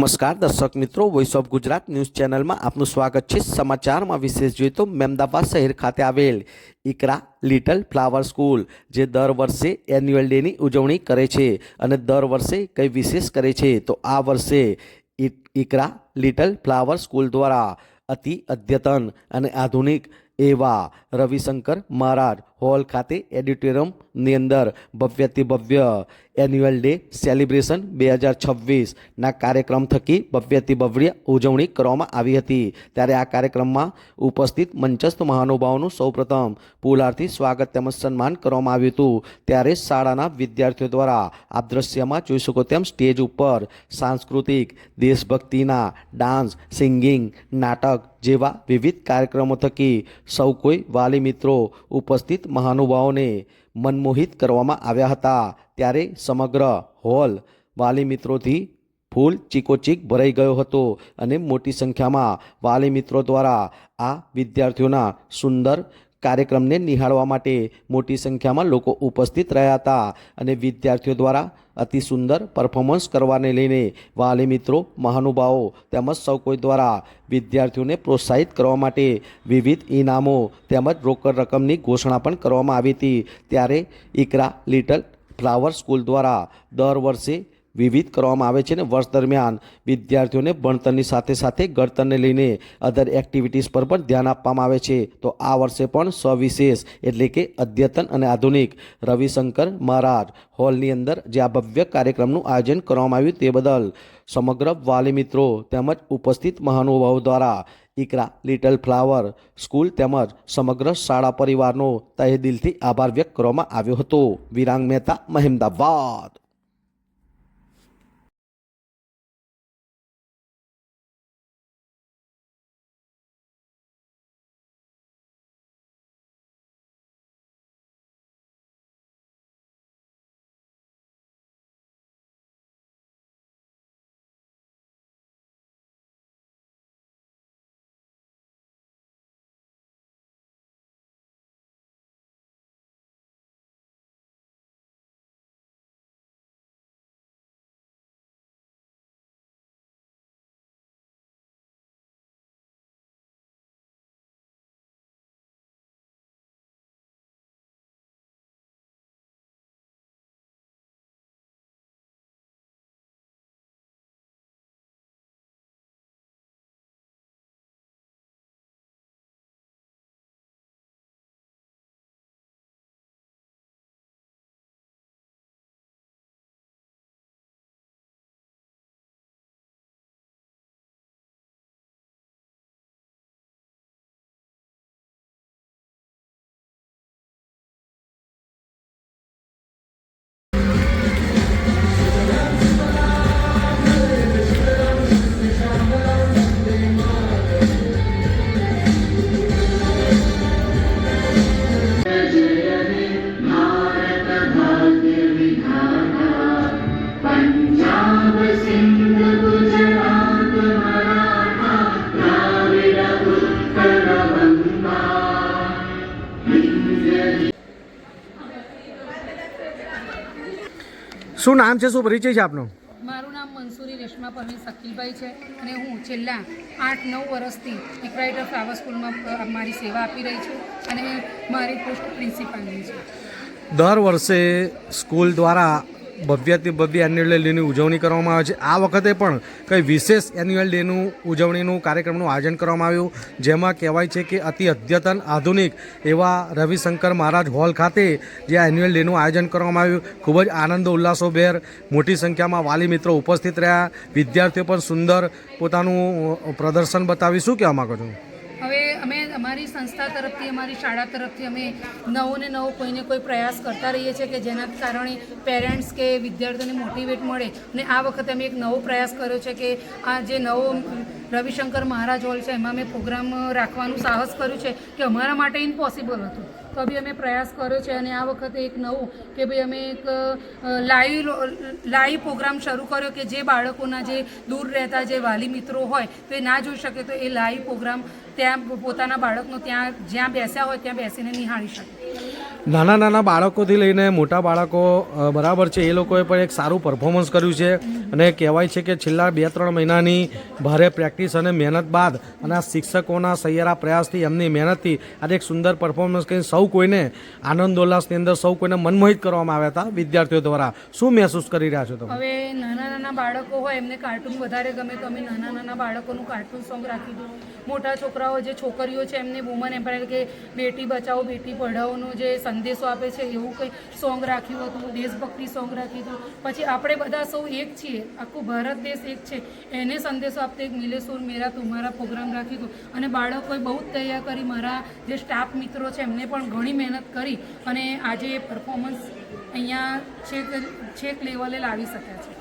નમસ્કાર, દર્શક મિત્રો વોઇસ ઓફ ગુજરાત ન્યૂઝ ચેનલમાં આપનું સ્વાગત છે. સમાચારમાં વિશેષ જોઈએ તો મહેમદાબાદ શહેર ખાતે આવેલ ઇકરા લિટલ ફ્લાવર સ્કૂલ, જે દર વર્ષે એન્યુઅલ ડેની ઉજવણી કરે છે અને દર વર્ષે કંઈ વિશેષ કરે છે. તો આ વર્ષે ઇકરા લિટલ ફ્લાવર સ્કૂલ દ્વારા અતિ અદ્યતન અને આધુનિક એવા રવિશંકર મહારાજ હોલ ખાતે એડિટોરિયમની અંદર ભવ્યથી ભવ્ય એન્યુઅલ ડે સેલિબ્રેશન બે હજાર છવ્વીસના કાર્યક્રમ થકી ભવ્યથી ભવ્ય ઉજવણી કરવામાં આવી હતી. ત્યારે આ કાર્યક્રમમાં ઉપસ્થિત મંચસ્થ મહાનુભાવોનું સૌપ્રથમ પુલારથી સ્વાગત તેમજ સન્માન કરવામાં આવ્યું હતું. ત્યારે શાળાના વિદ્યાર્થીઓ દ્વારા આ દ્રશ્યમાં જોઈ શકો તેમ સ્ટેજ ઉપર સાંસ્કૃતિક, દેશભક્તિના ડાન્સ, સિંગિંગ, નાટક જેવા વિવિધ કાર્યક્રમો થકી સૌ કોઈ વાલી મિત્રો ઉપસ્થિત મહાનુભાવોને મનમોહિત કરવામાં આવ્યા હતા. ત્યારે સમગ્ર હોલ વાલી મિત્રોથી ફૂલ ચીકોચીક ભરાઈ ગયો હતો અને મોટી સંખ્યામાં વાલી મિત્રો દ્વારા આ વિદ્યાર્થીઓના સુંદર કાર્યક્રમને નિહાળવા માટે મોટી સંખ્યામાં લોકો ઉપસ્થિત રહ્યા હતા અને વિદ્યાર્થીઓ દ્વારા અતિ સુંદર પરફોર્મન્સ કરવાને લઈને વાલી મિત્રો, મહાનુભાવો તેમજ સૌ કોઈ દ્વારા વિદ્યાર્થીઓને પ્રોત્સાહિત કરવા માટે વિવિધ ઇનામો તેમજ રોકડ રકમની ઘોષણા પણ કરવામાં આવી હતી. ત્યારે ઇકરા લિટલ ફ્લાવર સ્કૂલ દ્વારા દર વર્ષે વિવિધ કરવામાં આવે છે અને વર્ષ દરમિયાન વિદ્યાર્થીઓને ભણતરની સાથે સાથે ગણતરને લઈને અધર એક્ટિવિટીઝ પર પણ ધ્યાન આપવામાં આવે છે. તો આ વર્ષે પણ સવિશેષ એટલે કે અદ્યતન અને આધુનિક રવિશંકર મહારાજ હોલની અંદર જે આ ભવ્ય કાર્યક્રમનું આયોજન કરવામાં આવ્યું તે બદલ સમગ્ર વાલી મિત્રો તેમજ ઉપસ્થિત મહાનુભાવો દ્વારા ઇકરા લિટલ ફ્લાવર સ્કૂલ તેમજ સમગ્ર શાળા પરિવારનો તહે દિલથી આભાર વ્યક્ત કરવામાં આવ્યો હતો. વિરાંગ મહેતા, મહેમદાબાદ. શું નામ છે? શું પરિચય છે આપનો? મારું નામ મંસૂરી રેશમા પરવીન શકીલભાઈ છે અને હું છેલ્લા આઠ નવ વર્ષથી ઇક્રાઇટર ફ્લાવર સ્કૂલમાં મારી સેવા આપી રહી છું અને મારી પોસ્ટ પ્રિન્સિપાલની છે. દર વર્ષે સ્કૂલ દ્વારા ભવ્યથી ભવ્ય એન્યુઅલ ડેની ઉજવણી કરવામાં આવે છે. આ વખતે પણ કંઈ વિશેષ એન્યુઅલ ડેનું ઉજવણીનું કાર્યક્રમનું આયોજન કરવામાં આવ્યું. જેમાં કહેવાય છે કે અતિ અદ્યતન આધુનિક એવા રવિશંકર મહારાજ હોલ ખાતે જે એન્યુઅલ ડેનું આયોજન કરવામાં આવ્યું. ખૂબ જ આનંદ ઉલ્લાસોભેર મોટી સંખ્યામાં વાલી મિત્રો ઉપસ્થિત રહ્યા. વિદ્યાર્થીઓ પણ સુંદર પોતાનું પ્રદર્શન બતાવી શું કહેવા માગો છો? હવે અમે અમારી સંસ્થા તરફથી, અમારી શાળા તરફથી અમે નવો ને નવો કોઈને કોઈ પ્રયાસ કરતા રહીએ છીએ કે જેના કારણે પેરેન્ટ્સ કે વિદ્યાર્થીઓને મોટિવેટ મળે. અને આ વખતે અમે એક નવો પ્રયાસ કર્યો છે કે આ જે નવો રવિશંકર મહારાજ હોલ છે, એમાં મેં પ્રોગ્રામ રાખવાનું સાહસ કર્યું છે કે અમારા માટે ઇમ્પોસિબલ હતું. તો બી અમે પ્રયાસ કર્યો છે અને આ વખતે એક નવું કે ભાઈ અમે એક લાઈવ લાઈવ પ્રોગ્રામ શરૂ કર્યો કે જે બાળકોના જે દૂર રહેતા જે વાલી મિત્રો હોય તો એ ના જોઈ શકે તો એ લાઈવ પ્રોગ્રામ ત્યાં પોતાના બાળકનો ત્યાં જ્યાં બેસ્યા હોય ત્યાં બેસીને નિહાળી શકે. નાના નાના બાળકોથી લઈને મોટા બાળકો બરાબર છે, એ લોકોએ પણ એક સારું પરફોર્મન્સ કર્યું છે. અને કહેવાય છે કે છેલ્લા બે ત્રણ મહિનાની ભારે પ્રેક્ટિસ અને મહેનત બાદ અને આ શિક્ષકોના સહિયારા પ્રયાસથી એમની મહેનતથી આજે એક સુંદર પરફોર્મન્સ કરીને સૌ કોઈને આનંદ ઉલ્લાસની અંદર સૌ કોઈને મનમોહિત કરવામાં આવ્યા હતા વિદ્યાર્થીઓ દ્વારા. શું મહેસૂસ કરી રહ્યા છો તમે? હવે નાના નાના બાળકો હોય એમને કાર્ટૂન વધારે ગમે તો અમે નાના નાના બાળકોનું કાર્ટૂન સોંગ રાખી દઉં. મોટા છોકરાઓ જે છોકરીઓ છે એમને વુમન એમ્પાયર કે બેટી બચાવો, બેટી પઢાઓનો જે સંદેશો આપે છે, એવું કંઈ સોંગ રાખ્યું હતું, દેશભક્તિ સોંગ રાખ્યું હતું. પછી આપણે બધા સૌ એક છીએ. આખું ભારત દેશ એક છે. એને સંદેશો આપતો એક મિલે સુર મેરા તુમારા પ્રોગ્રામ રાખ્યું હતું અને બાળકોએ બહુ જ તૈયાર કરી મારા જે સ્ટાફ મિત્રો છે એમને પણ ઘણી મહેનત કરી અને આજે એ પરફોર્મન્સ અહીંયા છેક છેક લેવલે લાવી શક્યા છે.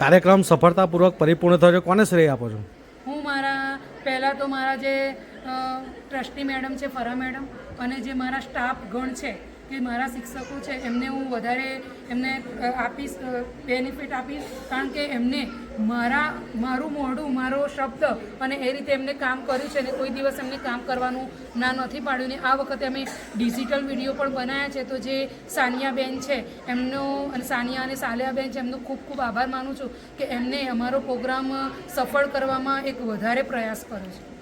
કાર્યક્રમ સફળતાપૂર્વક પરિપૂર્ણ થયો કોને શ્રેય આપો છો? હું મારા પહેલાં તો મારા જે ટ્રસ્ટી મેડમ છે ફરા મેડમ અને જે મારા સ્ટાફ ગણ છે કે મારા શિક્ષકો છે, એમને હું વધારે એમને આપીશ બેનિફિટ આપીશ. કારણ કે એમને મારા, મારું મોઢું, મારો શબ્દ અને એ રીતે એમને કામ કર્યું છે અને કોઈ દિવસ એમને કામ કરવાનું ના નથી પાડ્યું. ને આ વખતે અમે ડિજિટલ વીડિયો પણ બનાવ્યા છે. તો જે સાનિયાબેન છે, એમનો અને સાનિયા અને સાલિયાબેન છે, એમનો ખૂબ ખૂબ આભાર માનું છું કે એમને અમારો પ્રોગ્રામ સફળ કરવામાં એક વધારે પ્રયાસ કર્યો છે.